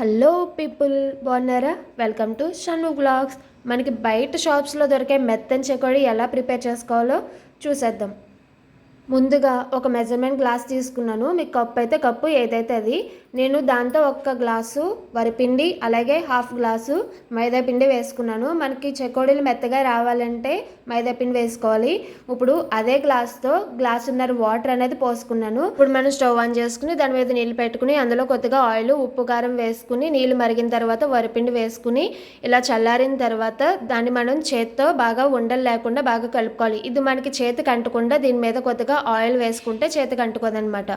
Hello people బాగున్నారా? Welcome to Shannu blogs మనకి బయట షాప్స్లో దొరికే మెత్తని చెకోడి ఎలా ప్రిపేర్ చేసుకోవాలో చూసేద్దాం. ముందుగా ఒక మెజర్మెంట్ గ్లాస్ తీసుకున్నాను. మీకు కప్పు అయితే కప్పు ఏదైతే అది నేను దాంతో ఒక్క గ్లాసు వరిపిండి అలాగే హాఫ్ గ్లాసు మైదాపిండి వేసుకున్నాను. మనకి చెకోడీలు మెత్తగా రావాలంటే మైదాపిండి వేసుకోవాలి. ఇప్పుడు అదే గ్లాస్తో గ్లాసున్నర వాటర్ అనేది పోసుకున్నాను. ఇప్పుడు మనం స్టవ్ ఆన్ చేసుకుని దాని మీద నీళ్ళు పెట్టుకుని అందులో కొద్దిగా ఆయిల్ ఉప్పు కారం వేసుకుని నీళ్ళు మరిగిన తర్వాత వరిపిండి వేసుకుని ఇలా చల్లారిన తర్వాత దాన్ని మనం చేత్తో బాగా ఉండలు లేకుండా బాగా కలుపుకోవాలి. ఇది మనకి చేతికి అంటకుండా దీని మీద కొద్దిగా ఆయిల్ వేసుకుంటే చేతికి అంటుకోదనమాట.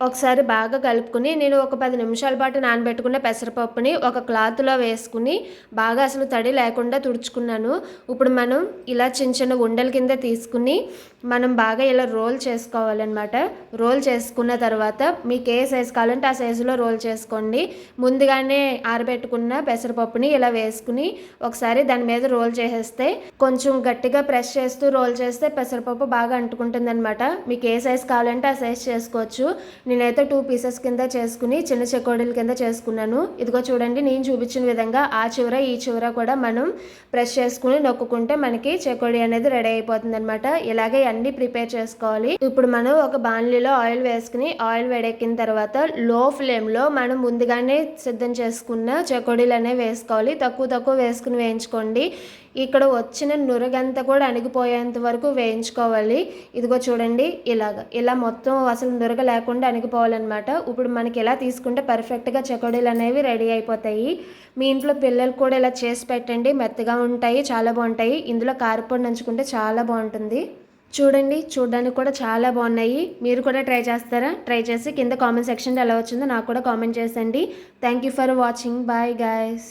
ఒకసారి బాగా కలుపుకుని నేను ఒక పది నిమిషాల పాటు నానబెట్టుకున్న పెసరపప్పుని ఒక క్లాత్లో వేసుకుని బాగా అసలు తడి లేకుండా తుడుచుకున్నాను. ఇప్పుడు మనం ఇలా చిన్న చిన్న ఉండల కింద తీసుకుని మనం బాగా ఇలా రోల్ చేసుకోవాలన్నమాట. రోల్ చేసుకున్న తర్వాత మీకు ఏ సైజు కావాలంటే ఆ సైజులో రోల్ చేసుకోండి. ముందుగానే ఆరబెట్టుకున్న పెసరపప్పుని ఇలా వేసుకుని ఒకసారి దాని మీద రోల్ చేసేస్తే కొంచెం గట్టిగా ప్రెస్ చేస్తూ రోల్ చేస్తే పెసరపప్పు బాగా అంటుకుంటుంది అనమాట మీకు ఏ సైజు కావాలంటే ఆ సైజ్ చేసుకోవచ్చు. నేనైతే టూ పీసెస్ కింద చేసుకుని చిన్న చెకోడీల కింద చేసుకున్నాను. ఇదిగో చూడండి నేను చూపించిన విధంగా ఆ చివర ఈ చివర కూడా మనం ప్రెస్ చేసుకుని నొక్కుంటే మనకి చెకోడీ అనేది రెడీ అయిపోతుంది అనమాట ఇలాగే అన్ని ప్రిపేర్ చేసుకోవాలి. ఇప్పుడు మనం ఒక బాణలిలో ఆయిల్ వేసుకుని ఆయిల్ వేడెక్కిన తర్వాత లో ఫ్లేమ్లో మనం ముందుగానే సిద్ధం చేసుకున్న చెకోడీలు అనేవి వేసుకోవాలి. తక్కువ తక్కువ వేసుకుని వేయించుకోండి. ఇక్కడ వచ్చిన నురగంతా కూడా అణిగిపోయేంత వరకు వేయించుకోవాలి. ఇదిగో చూడండి ఇలాగ ఇలా మొత్తం అసలు నురగ లేకుండా అణిగిపోవాలన్నమాట ఇప్పుడు మనకి ఎలా తీసుకుంటే పర్ఫెక్ట్గా చెకోడీలు అనేవి రెడీ అయిపోతాయి. మీ ఇంట్లో పిల్లలు కూడా ఇలా చేసి పెట్టండి. మెత్తగా ఉంటాయి చాలా బాగుంటాయి. ఇందులో కారపొడి నంచుకుంటే చాలా బాగుంటుంది. చూడండి చూడడానికి కూడా చాలా బాగున్నాయి. మీరు కూడా ట్రై చేస్తారా? ట్రై చేసి కింద కామెంట్ సెక్షన్లో ఎలా వచ్చిందో నాకు కూడా comment చేసండి. Thank you for watching bye guys